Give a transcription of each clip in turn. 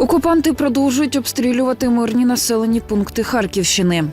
Окупанти продовжують обстрілювати мирні населені пункти Харківщини.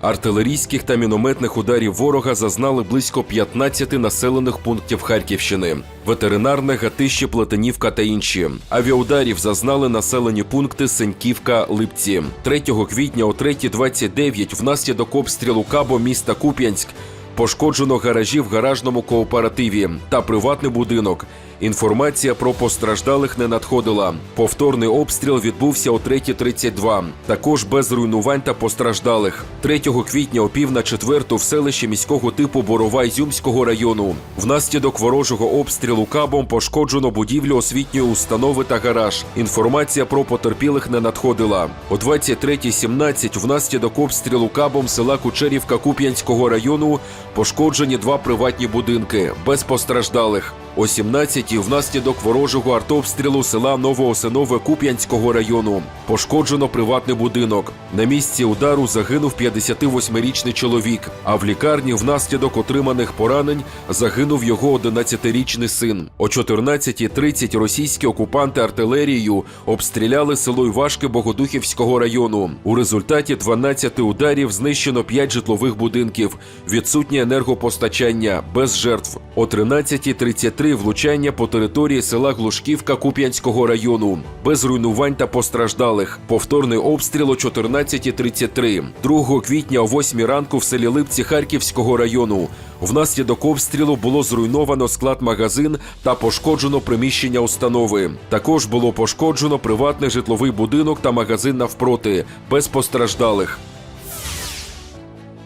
Артилерійських та мінометних ударів ворога зазнали близько 15 населених пунктів Харківщини. Ветеринарне, Гатище, Плетенівка та інші. Авіаударів зазнали населені пункти Сеньківка, Липці. 3 квітня о 3.29 внаслідок обстрілу Кабо міста Куп'янськ пошкоджено гаражі в гаражному кооперативі та приватний будинок. Інформація про постраждалих не надходила. Повторний обстріл відбувся о 3.32. Також без руйнувань та постраждалих. 3 квітня о пів на четверту в селищі міського типу Борова Ізюмського району. Внаслідок ворожого обстрілу кабом пошкоджено будівлю освітньої установи та гараж. Інформація про потерпілих не надходила. О 23.17 внаслідок обстрілу кабом села Кучерівка Куп'янського району пошкоджені два приватні будинки без постраждалих. О 17-й внаслідок ворожого артобстрілу села Новоосинове Куп'янського району пошкоджено приватний будинок. На місці удару загинув 58-річний чоловік, а в лікарні внаслідок отриманих поранень загинув його 11-річний син. О 14.30 російські окупанти артилерією обстріляли село Івашки Богодухівського району. У результаті 12 ударів знищено 5 житлових будинків, відсутнє енергопостачання без жертв. О 13.33 влучання по території села Глушківка Куп'янського району, без руйнувань та постраждалих. Повторний обстріл о 14.33. 2 квітня о 8 ранку в селі Липці Харківського району. Внаслідок обстрілу було зруйновано склад-магазин та пошкоджено приміщення установи. Також було пошкоджено приватний житловий будинок та магазин навпроти, без постраждалих.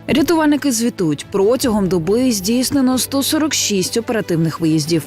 Рятувальники звітують, протягом доби здійснено 146 оперативних виїздів.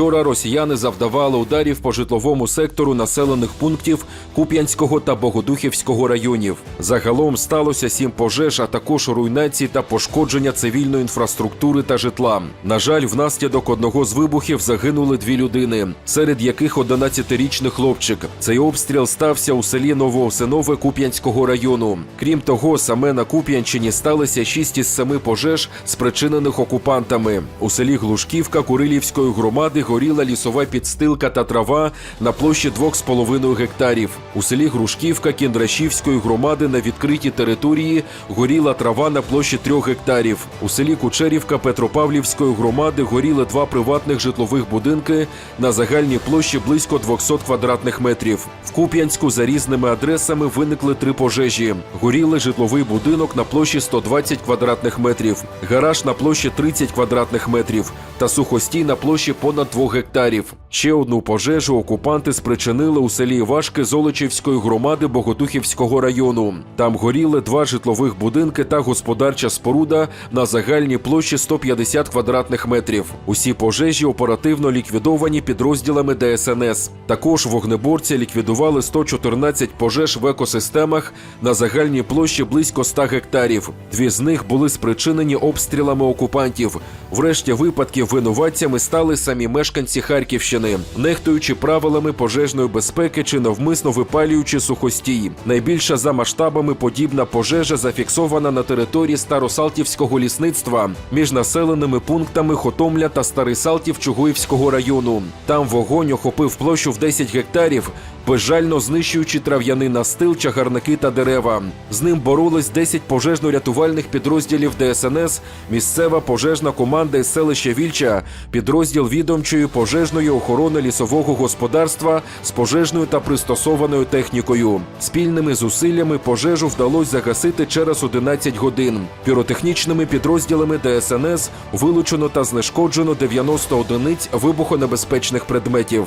Вчора росіяни завдавали ударів по житловому сектору населених пунктів Куп'янського та Богодухівського районів. Загалом сталося сім пожеж, а також руйнації та пошкодження цивільної інфраструктури та житла. На жаль, внаслідок одного з вибухів загинули дві людини, серед яких 11-річний хлопчик. Цей обстріл стався у селі Новоосинове Куп'янського району. Крім того, саме на Куп'янщині сталося шість із семи пожеж, спричинених окупантами. У селі Глушківка Курилівської громади горіла лісова підстилка та трава на площі 2,5 гектарів. У селі Грушківка Кіндрашівської громади на відкритій території горіла трава на площі 3 гектарів. У селі Кучерівка Петропавлівської громади горіли два приватних житлових будинки на загальній площі близько 200 квадратних метрів. В Куп'янську за різними адресами виникли три пожежі. Горіли житловий будинок на площі 120 квадратних метрів, гараж на площі 30 квадратних метрів та сухостій на площі понад 2 гектарів. Ще одну пожежу окупанти спричинили у селі Івашки Золочівської громади Богодухівського району. Там горіли два житлових будинки та господарча споруда на загальній площі 150 квадратних метрів. Усі пожежі оперативно ліквідовані підрозділами ДСНС. Також вогнеборці ліквідували 114 пожеж в екосистемах на загальній площі близько 100 гектарів. Дві з них були спричинені обстрілами окупантів. Врешті випадків винуватцями стали самі мешканці Харківщини, нехтуючи правилами пожежної безпеки чи навмисно випалюючи сухостій. Найбільша за масштабами подібна пожежа зафіксована на території Старосалтівського лісництва між населеними пунктами Хотомля та Старий Салтів Чугуївського району. Там вогонь охопив площу в 10 гектарів, безжально знищуючи трав'яний настил, чагарники та дерева. З ним боролись 10 пожежно-рятувальних підрозділів ДСНС, місцева пожежна команда із селища Вільча, підрозділ відомчої пожежної охорони лісового господарства з пожежною та пристосованою технікою. Спільними зусиллями пожежу вдалося загасити через 11 годин. Піротехнічними підрозділами ДСНС вилучено та знешкоджено 90 одиниць вибухонебезпечних предметів.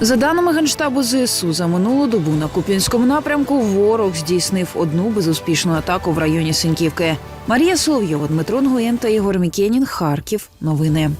За даними Генштабу ЗСУ, за минулу добу на Куп'янському напрямку ворог здійснив одну безуспішну атаку в районі Синьківки. Марія Соловйова, Дмитро Нгуєн та Ігор Мікенін. Харків. Новини.